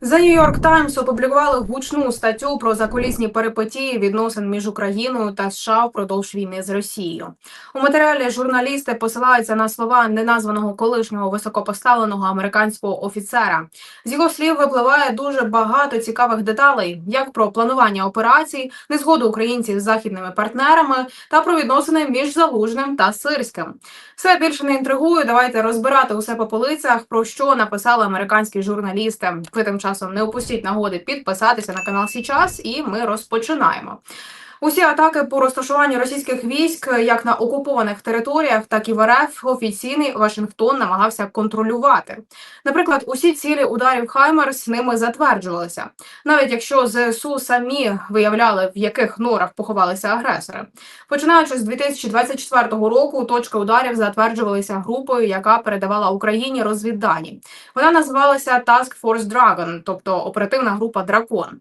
За Нью-Йорк Таймс опублікували гучну статтю про закулісні перипетії відносин між Україною та США впродовж війни з Росією. У матеріалі журналісти посилаються на слова неназваного колишнього високопоставленого американського офіцера. З його слів випливає дуже багато цікавих деталей, як про планування операцій, незгоду українців з західними партнерами та про відносини між Залужним та Сирським. Все більше не інтригую. Давайте розбирати усе по полицях, про що написали американські журналісти. Ви тим часом не упустіть нагоди підписатися на канал Січас, і ми розпочинаємо. Усі атаки по розташуванню російських військ як на окупованих територіях, так і в РФ офіційний Вашингтон намагався контролювати. Наприклад, усі цілі ударів Хаймерс ними затверджувалися, навіть якщо ЗСУ самі виявляли, в яких норах поховалися агресори. Починаючи з 2024 року, точки ударів затверджувалися групою, яка передавала Україні розвіддані. Вона називалася Task Force Dragon, тобто оперативна група Дракон.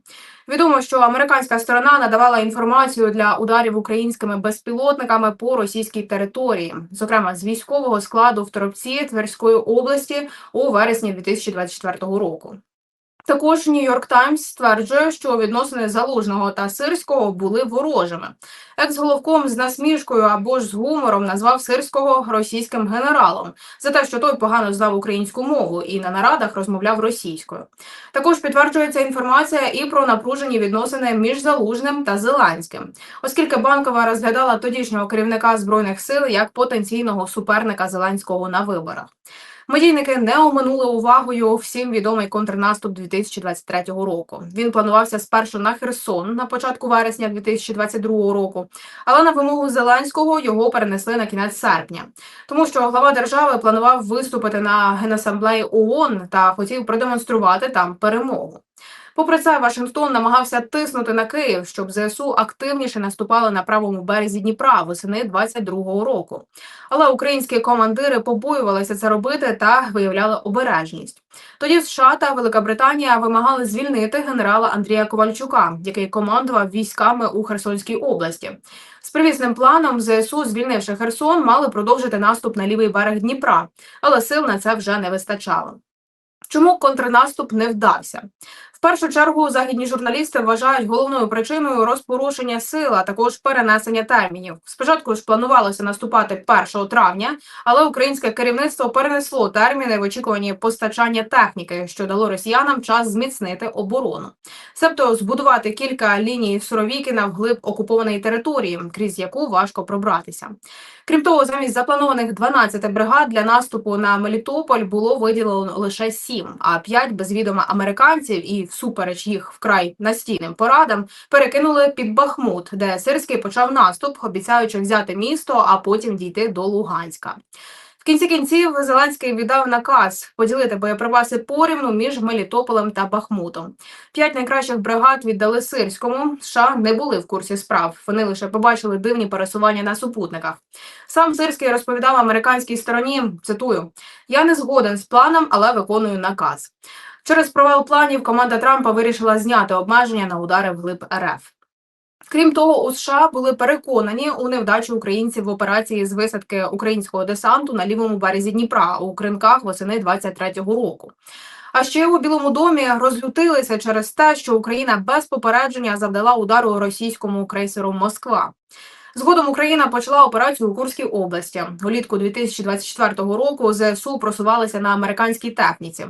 Відомо, що американська сторона надавала інформацію для ударів українськими безпілотниками по російській території, зокрема з військового складу в Торопці Тверської області у вересні 2024 року. Також Нью-Йорк Таймс стверджує, що відносини залужного та сирського були ворожими. Екс-головком з насмішкою або ж з гумором назвав сирського російським генералом за те, що той погано знав українську мову і на нарадах розмовляв російською. Також підтверджується інформація і про напружені відносини між залужним та Зеленським, оскільки банкова розглядала тодішнього керівника збройних сил як потенційного суперника Зеленського на виборах. Медійники не оминули увагою всім відомий контрнаступ 2023 року. Він планувався спершу на Херсон на початку вересня 2022 року, але на вимогу Зеленського його перенесли на кінець серпня, тому що глава держави планував виступити на генасамблеї ООН та хотів продемонструвати там перемогу. Попри це, Вашингтон намагався тиснути на Київ, щоб ЗСУ активніше наступали на правому березі Дніпра восени 22-го року. Але українські командири побоювалися це робити та виявляли обережність. Тоді США та Велика Британія вимагали звільнити генерала Андрія Ковальчука, який командував військами у Херсонській області. З привісним планом ЗСУ, звільнивши Херсон, мали продовжити наступ на лівий берег Дніпра, але сил на це вже не вистачало. Чому контрнаступ не вдався? В першу чергу західні журналісти вважають головною причиною розпорушення сил, а також перенесення термінів. Спочатку ж планувалося наступати 1 травня, але українське керівництво перенесло терміни в очікуванні постачання техніки, що дало росіянам час зміцнити оборону, себто збудувати кілька ліній Суровікіна вглиб окупованої території, крізь яку важко пробратися. Крім того, замість запланованих 12 бригад для наступу на Мелітополь було виділено лише 7, а 5 без відома американців і всупереч їх вкрай настійним порадам перекинули під Бахмут, де Сирський почав наступ, обіцяючи взяти місто, а потім дійти до Луганська. В кінці кінців Зеленський віддав наказ поділити боєприпаси порівну між Мелітополем та Бахмутом. П'ять найкращих бригад віддали Сирському. США не були в курсі справ. Вони лише побачили дивні пересування на супутниках. Сам Сирський розповідав американській стороні. Цитую: я не згоден з планом, але виконую наказ. Через провал планів команда Трампа вирішила зняти обмеження на удари вглиб РФ. Крім того, у США були переконані у невдачі українців в операції з висадки українського десанту на лівому березі Дніпра у кринках восени 23-го року. А ще у Білому домі розлютилися через те, що Україна без попередження завдала удару російському крейсеру Москва. Згодом Україна почала операцію у Курській області. Улітку 2024 року ЗСУ просувалися на американській техніці.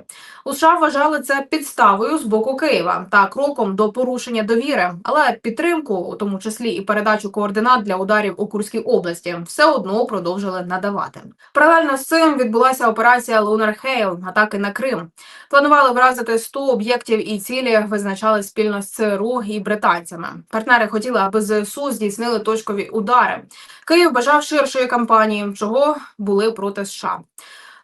У США вважали це підставою з боку Києва та кроком до порушення довіри, але підтримку, у тому числі і передачу координат для ударів у Курській області, все одно продовжили надавати. Паралельно з цим відбулася операція Lunar Hail – атаки на Крим. Планували вразити 100 об'єктів і цілі визначали спільно з ЦРУ і британцями. Партнери хотіли, аби ЗСУ здійснили точкові удари. Київ бажав ширшої кампанії, чого були проти США.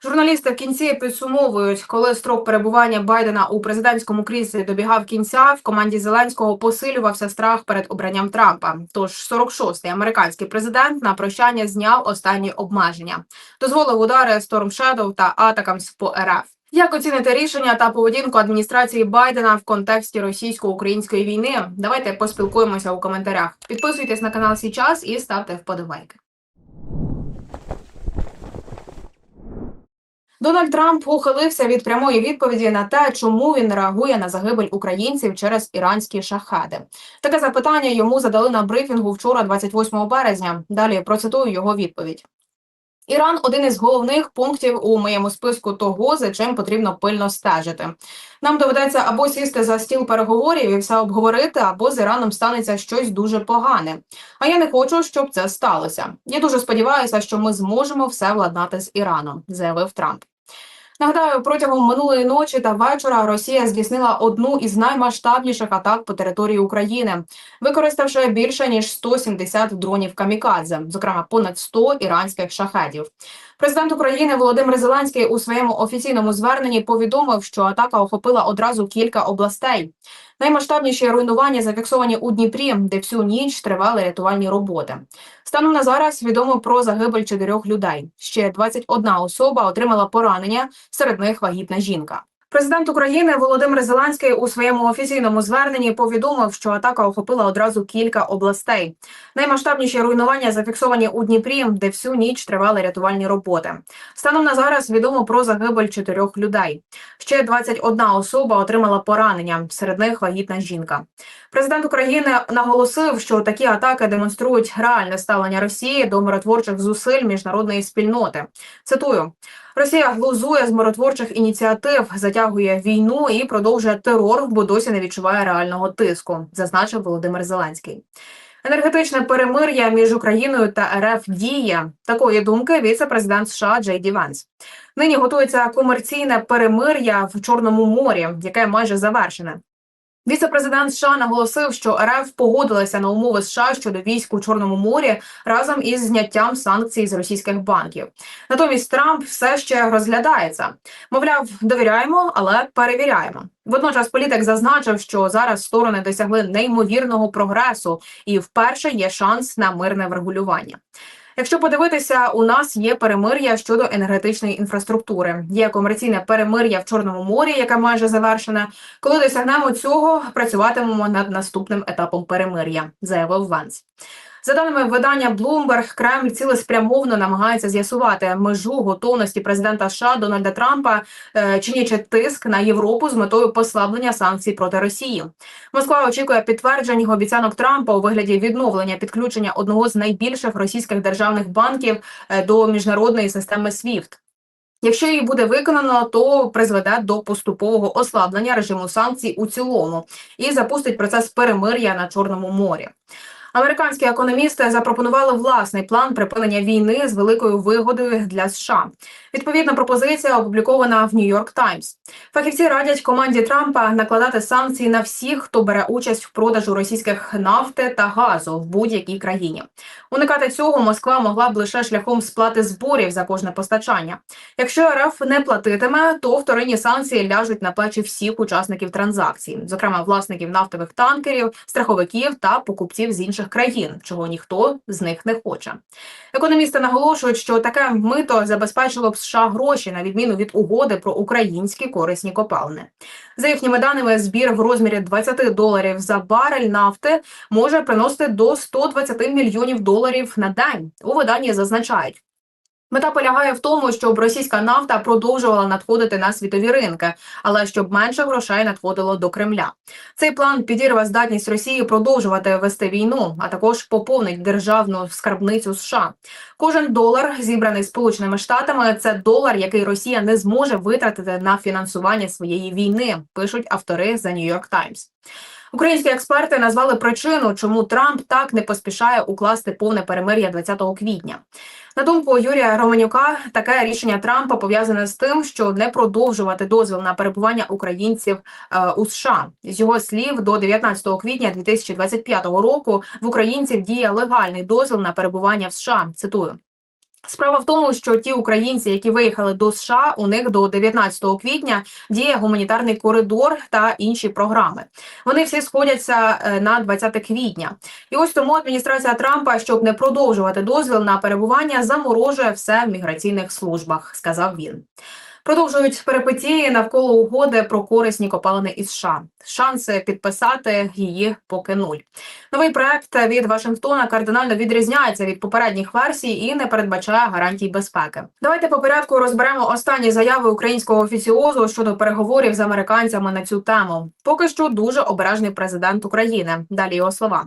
Журналісти в кінці підсумовують, коли строк перебування Байдена у президентському кріслі добігав кінця, в команді Зеленського посилювався страх перед обранням Трампа. Тож 46-й американський президент на прощання зняв останні обмеження, дозволив удари Storm Shadow та Атакамс по РФ. Як оцінити рішення та поведінку адміністрації Байдена в контексті російсько-української війни? Давайте поспілкуємося у коментарях. Підписуйтесь на канал Січас і ставте вподобайки. Дональд Трамп ухилився від прямої відповіді на те, чому він реагує на загибель українців через іранські шахеди. Таке запитання йому задали на брифінгу вчора, 28 березня. Далі процитую його відповідь. Іран один із головних пунктів у моєму списку того, за чим потрібно пильно стежити. Нам доведеться або сісти за стіл переговорів і все обговорити, або з Іраном станеться щось дуже погане. А я не хочу, щоб це сталося. Я дуже сподіваюся, що ми зможемо все владнати з Іраном, заявив Трамп. Нагадаю, протягом минулої ночі та вечора Росія здійснила одну із наймасштабніших атак по території України, використавши більше ніж 170 дронів камікадзе, зокрема понад 100 іранських шахедів. Президент України Володимир Зеленський у своєму офіційному зверненні повідомив, що атака охопила одразу кілька областей. Наймасштабніші руйнування зафіксовані у Дніпрі, де всю ніч тривали рятувальні роботи. Станом на зараз відомо про загибель чотирьох людей. Ще 21 особа отримала поранення, серед них вагітна жінка. Президент України Володимир Зеленський у своєму офіційному зверненні повідомив, що атака охопила одразу кілька областей. Наймасштабніші руйнування зафіксовані у Дніпрі, де всю ніч тривали рятувальні роботи. Станом на зараз відомо про загибель чотирьох людей. Ще 21 особа отримала поранення, серед них вагітна жінка. Президент України наголосив, що такі атаки демонструють реальне ставлення Росії до миротворчих зусиль міжнародної спільноти. Цитую. Росія глузує з миротворчих ініціатив, затягує війну і продовжує терор, бо досі не відчуває реального тиску, зазначив Володимир Зеленський. Енергетичне перемир'я між Україною та РФ діє такої думки віце-президент США Джей Ді Венс. Нині готується комерційне перемир'я в Чорному морі, яке майже завершене. Віце-президент США наголосив, що РФ погодилася на умови США щодо військ у Чорному морі разом із зняттям санкцій з російських банків. Натомість Трамп все ще розглядається. Мовляв, довіряємо, але перевіряємо. Водночас політик зазначив, що зараз сторони досягли неймовірного прогресу, і вперше є шанс на мирне врегулювання. Якщо подивитися, у нас є перемир'я щодо енергетичної інфраструктури. Є комерційне перемир'я в Чорному морі, яке майже завершене. Коли досягнемо цього, працюватимемо над наступним етапом перемир'я, заявив Ванс. За даними видання Bloomberg, Кремль цілеспрямовно намагається з'ясувати межу готовності президента США Дональда Трампа, е, чинячи тиск на Європу з метою послаблення санкцій проти Росії. Москва очікує підтверджень обіцянок Трампа у вигляді відновлення підключення одного з найбільших російських державних банків е, до міжнародної системи SWIFT. Якщо її буде виконано, то призведе до поступового ослаблення режиму санкцій у цілому і запустить процес перемир'я на Чорному морі. Американські економісти запропонували власний план припинення війни з великою вигодою для США. Відповідна пропозиція опублікована в Нью-Йорк Таймс. Фахівці радять команді Трампа накладати санкції на всіх, хто бере участь в продажу російських нафти та газу в будь-якій країні. Уникати цього Москва могла б лише шляхом сплати зборів за кожне постачання. Якщо РФ не платитиме, то вторинні санкції ляжуть на плечі всіх учасників транзакцій, зокрема власників нафтових танкерів, страховиків та покупців з інших країн, чого ніхто з них не хоче. Економісти наголошують, що таке мито забезпечило б США гроші на відміну від угоди про українські корисні копалини. За їхніми даними, збір в розмірі 20 доларів за барель нафти може приносити до 120 мільйонів доларів на день. У виданні зазначають. Мета полягає в тому, щоб російська нафта продовжувала надходити на світові ринки, але щоб менше грошей надходило до Кремля. Цей план підірве здатність Росії продовжувати вести війну, а також поповнить державну скарбницю США. Кожен долар, зібраний Сполученими Штатами, це долар, який Росія не зможе витратити на фінансування своєї війни. Пишуть автори за New York Times. Українські експерти назвали причину, чому Трамп так не поспішає укласти повне перемир'я 20 квітня. На думку Юрія Романюка, таке рішення Трампа пов'язане з тим, що не продовжувати дозвіл на перебування українців е, у США. З його слів, до 19 квітня 2025 року в українців діє легальний дозвіл на перебування в США. Цитую. Справа в тому, що ті українці, які виїхали до США, у них до 19 квітня діє гуманітарний коридор та інші програми. Вони всі сходяться е, на 20 квітня, і ось тому адміністрація Трампа, щоб не продовжувати дозвіл на перебування, заморожує все в міграційних службах, сказав він. Продовжують перипетії навколо угоди про корисні копалини із США. Шанси підписати її поки нуль. Новий проект від Вашингтона кардинально відрізняється від попередніх версій і не передбачає гарантій безпеки. Давайте по порядку розберемо останні заяви українського офіціозу щодо переговорів з американцями на цю тему. Поки що дуже обережний президент України. Далі його слова.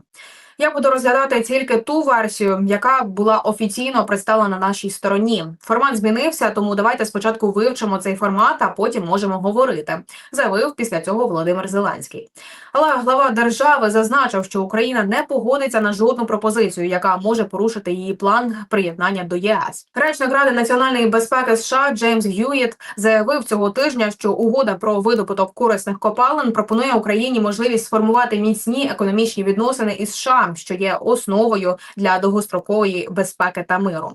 Я буду розглядати тільки ту версію, яка була офіційно представлена на нашій стороні. Формат змінився, тому давайте спочатку вивчимо цей формат, а потім можемо говорити. Заявив після цього Володимир Зеленський. Але глава держави зазначив, що Україна не погодиться на жодну пропозицію, яка може порушити її план приєднання до ЄС. Речник ради національної безпеки США Джеймс Гюїт заявив цього тижня, що угода про видобуток корисних копалин пропонує Україні можливість сформувати міцні економічні відносини із США, що є основою для довгострокової безпеки та миру.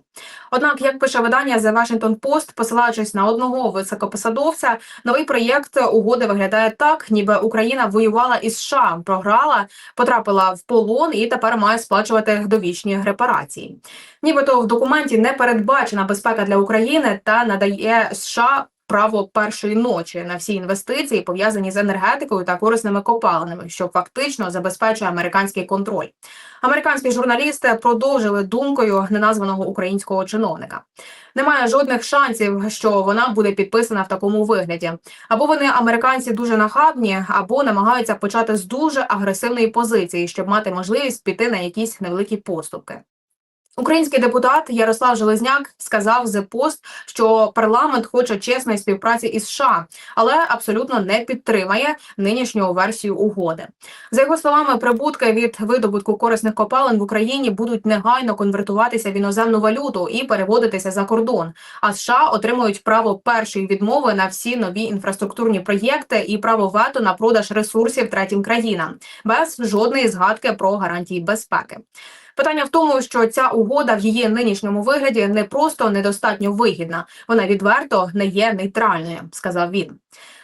Однак, як пише видання The Washington Post, посилаючись на одного високопосадовця, новий проєкт угоди виглядає так, ніби Україна воювала із США, програла, потрапила в полон і тепер має сплачувати довічні репарації. Нібито в документі не передбачена безпека для України та надає США. Право першої ночі на всі інвестиції пов'язані з енергетикою та корисними копалинами, що фактично забезпечує американський контроль. Американські журналісти продовжили думкою неназваного українського чиновника. Немає жодних шансів, що вона буде підписана в такому вигляді. Або вони американці дуже нахабні, або намагаються почати з дуже агресивної позиції, щоб мати можливість піти на якісь невеликі поступки. Український депутат Ярослав Железняк сказав The Post, що парламент хоче чесної співпраці із США, але абсолютно не підтримає нинішню версію угоди. За його словами, прибутки від видобутку корисних копалин в Україні будуть негайно конвертуватися в іноземну валюту і переводитися за кордон. А США отримують право першої відмови на всі нові інфраструктурні проєкти і право вето на продаж ресурсів третім країнам без жодної згадки про гарантії безпеки. Питання в тому, що ця угода в її нинішньому вигляді не просто недостатньо вигідна, вона відверто не є нейтральною, сказав він.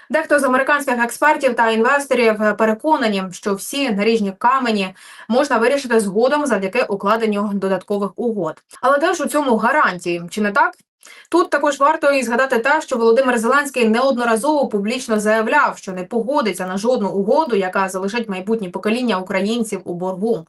Дехто з американських експертів та інвесторів переконані, що всі наріжні камені можна вирішити згодом завдяки укладенню додаткових угод. Але де ж у цьому гарантії? Чи не так? Тут також варто і згадати те, що Володимир Зеленський неодноразово публічно заявляв, що не погодиться на жодну угоду, яка залишить майбутні покоління українців у боргу.